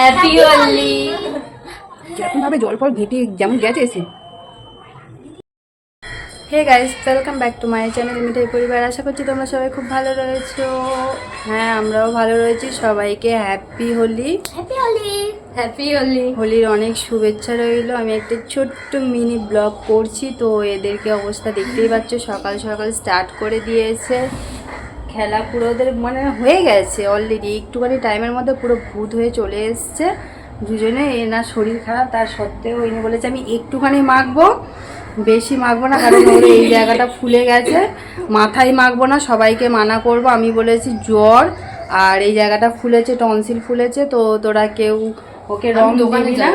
Happy Holi কিরকমভাবে জল ফল ঘেটে যেমন গেছে এসে। Hey guys welcome back to my channel Mithai পরিবার। আশা করছি তোমরা সবাই খুব ভালো রয়েছো। হ্যাঁ আমরাও ভালো রয়েছি। সবাইকে happy Holi happy Holi happy Holi হোলির অনেক শুভেচ্ছা রইল। আমি একটা ছোট্ট মিনি ব্লগ করছি। তো এদেরকে অবস্থা দেখতেই পাচ্ছ। সকাল সকাল স্টার্ট করে দিয়েছে। খেলা পুরো ওদের মানে হয়ে গেছে অলরেডি একটুখানি টাইমের মধ্যে পুরো ভূত হয়ে চলে এসছে। দুজনে এনার শরীর খারাপ তার সত্ত্বেও ইনি বলেছে আমি একটুখানি মাখবো বেশি মাখবো না কারণ ওর এই জায়গাটা ফুলে গেছে। মাথায় মাখবো না সবাইকে মানা করব। আমি বলেছি জ্বর আর এই জায়গাটা ফুলেছে টনসিল ফুলেছে তো তোরা কেউ ওকে রং দিবি না।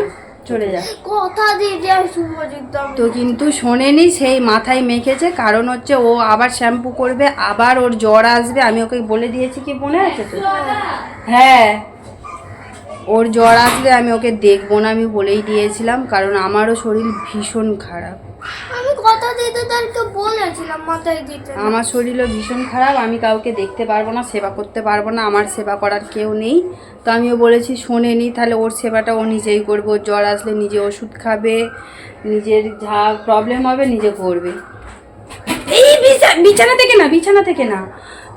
চলে যা। কথা দিয়ে শুভজিৎ তো কিন্তু শোনেনি সেই মাথায় মেখেছে। কারণ হচ্ছে ও আবার শ্যাম্পু করবে আবার ওর জ্বর আসবে। আমি ওকে বলে দিয়েছি কি মনে আছে তো হ্যাঁ। ওর জ্বর আসলে আমি ওকে দেখব না আমি বলেই দিয়েছিলাম কারণ আমারও শরীর ভীষণ খারাপ। আমি কথা দিতে তাদেরকে বলেছিলাম মাথায় দিতে আমার শরীরও ভীষণ খারাপ আমি কাউকে দেখতে পারব না সেবা করতে পারব না আমার সেবা করার কেউ নেই। তো আমিও বলেছি শোনেনি তাহলে ওর সেবাটা ও নিজেই করবে ওর জ্বর আসলে নিজে ওষুধ খাবে নিজের যা প্রবলেম হবে নিজে করবে। এই বিছানা থেকে না বিছানা থেকে না।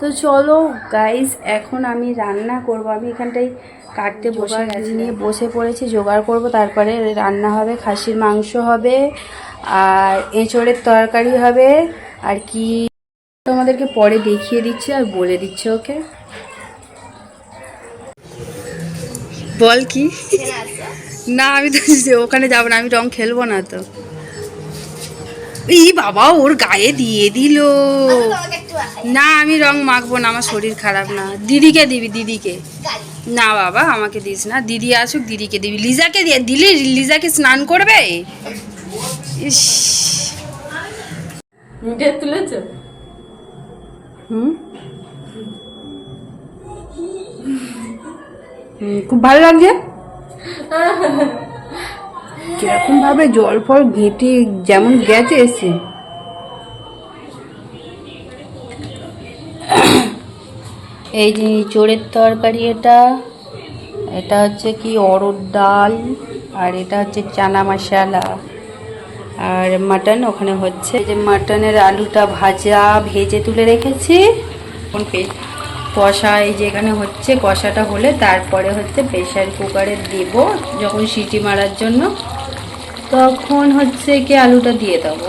তো চলো গাইস এখন আমি রান্না করব। আমি এখানটায় কাটতে বসে গেছি। নিয়ে বসে পড়েছি জোগাড় করব। তারপরে রান্না হবে খাসির মাংস হবে আর এঁচড়ের তরকারি হবে আর কি তোমাদেরকে পরে দেখিয়ে দিচ্ছি আর বলে দিচ্ছি ওকে? বল কি? না আমি তো ওখানে যাব না আমি রং খেলব না তো। এই বাবা ওর গায়ে দিয়ে দিল। না আমি রং মাখবো না আমার শরীর খারাপ না। দিদিকে দিবি দিদিকে। না বাবা আমাকে দিস না। দিদি আসুক দিদিকে দিবি। লিজাকে দিয়ে দিলে লিজাকে স্নান করবে? ইস। তুলেছ? হুম, খুব ভালো লাগছে? কীরকম ভাবে জল ফল ঘেটে যেমন গেছে এসে। এই যে চোরের তরকারি এটা এটা হচ্ছে কি অরড় ডাল, আর এটা হচ্ছে চানা মশালা। আর মাটন ওখানে হচ্ছে। যে মাটনের আলুটা ভাজা, ভেজে তুলে রেখেছি। কষা, এই যে এখানে হচ্ছে কষাটা হলে তারপরে হচ্ছে প্রেশার কুকারে দেব যখন সিটি মারার জন্য। তখন হচ্ছে কি আলুটা দিয়ে দেবো।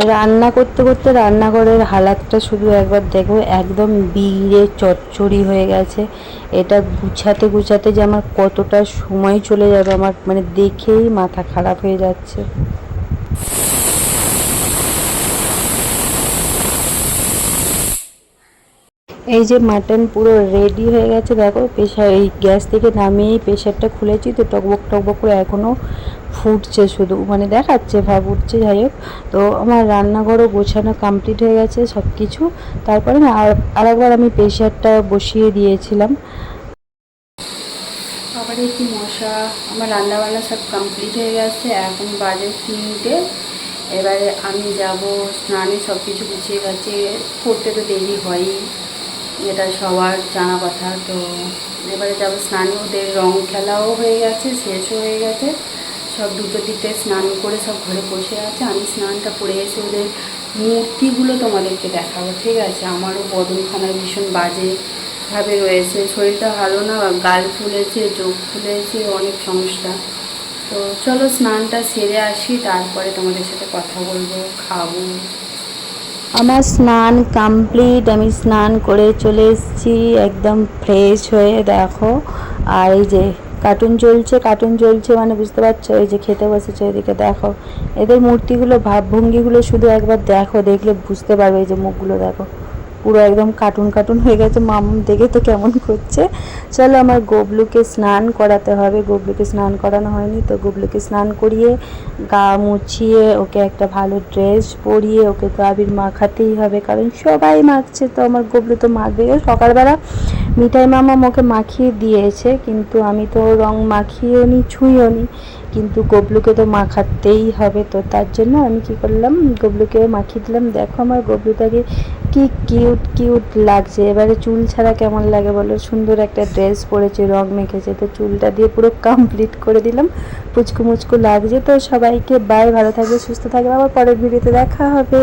রান্না করতে করতে রান্নাঘরের হালাতটা শুধু একবার দেখো, একদম বিড়ে চচ্চড়ি হয়ে গেছে। এটা গুছাতে গুছাতে যে আমার কতটা সময় চলে যাবে, আমার মানে দেখেই মাথা খারাপ হয়ে যাচ্ছে। এই যে মাটন পুরো রেডি হয়ে গেছে, দেখো, প্রেশার, এই গ্যাস থেকে নামিয়েই প্রেশারটা খুলেছি, তো টকবক টকবক করে এখনও ফুটছে শুধু মানে দেখাচ্ছে ভাব উঠছে যাই হোক। তো আমার রান্নাঘরও গোছানো কমপ্লিট হয়ে গেছে সব কিছু তারপরে না, আর আরেকবার আমি প্রেশারটা বসিয়ে দিয়েছিলাম। আবার কি মশা, আমার রান্নাবান্না সব কমপ্লিট হয়ে গেছে, এখন বাজে তিনটে। এবারে আমি যাব স্নানে সব কিছু গুছিয়ে গেছে করতে তো দেরি হয়ই, এটা সবার জানা কথা। তো এবারে যাব স্নানে, ওদের রং খেলাও হয়ে গেছে, শেষও হয়ে গেছে। সব দুটো দিকটায় স্নান করে সব ঘরে বসে আছে। আমি স্নানটা করে এসে ওদের মূর্তিগুলো তোমাদেরকে দেখাবো, ঠিক আছে? আমারও বদনখানা ভীষণ বাজে ভাবে রয়েছে। শরীরটা ভালো না, গাল ফুলেছে, চোখ ফুলেছে, অনেক সমস্যা। তো চলো স্নানটা সেরে আসি, তারপরে তোমাদের সাথে কথা বলব, খাব। আমার স্নান কমপ্লিট আমি স্নান করে চলে এসেছি, একদম ফ্রেশ হয়ে, দেখো। আর এই যে কার্টুন চলছে কার্টুন চলছে মানে বুঝতে পারছ? এই যে খেতে বসেছে এদিকে দেখো। এদের মূর্তিগুলো, ভাবভঙ্গিগুলো শুধু একবার দেখো, দেখলে বুঝতে পারবে এই যে মুখগুলো দেখো। পুরো একদম কার্টুন কার্টুন হয়ে গেছে। মাম দেখে তো কেমন করছে। চলো আমার গোবলুকে স্নান করাতে হবে। গোবলুকে স্নান করানো হয়নি তো গোবলুকে স্নান করিয়ে গা মুছিয়ে ওকে একটা ভালো ড্রেস পরিয়ে ওকে তো আবির মাখাতেই হবে। কারণ সবাই মাখছে তো, আমার গোবলু তো মাখবে। সকালবেলা মিঠাই মামা ওকে মাখিয়ে দিয়েছে, কিন্তু আমি তো রং মাখিয়েও নি ছুঁয়েও নি কিন্তু গবলুকে তো মাখাতেই হবে, তো তার জন্য আমি কি করলাম? গবলুকে মাখিয়ে দিলাম। দেখো আমার গবলুটাকে কি কিউট কিউট লাগছে। এবারে চুল ছাড়া কেমন লাগে বলো? সুন্দর একটা ড্রেস পরেছে, রং মেখেছে। তো চুলটা দিয়ে পুরো কমপ্লিট করে দিলাম। পুচকু মুচকু লাগছে। তো সবাইকে বাই ভালো থাকবে, সুস্থ থাকবে। আবার পরের ভিডিওতে দেখা হবে।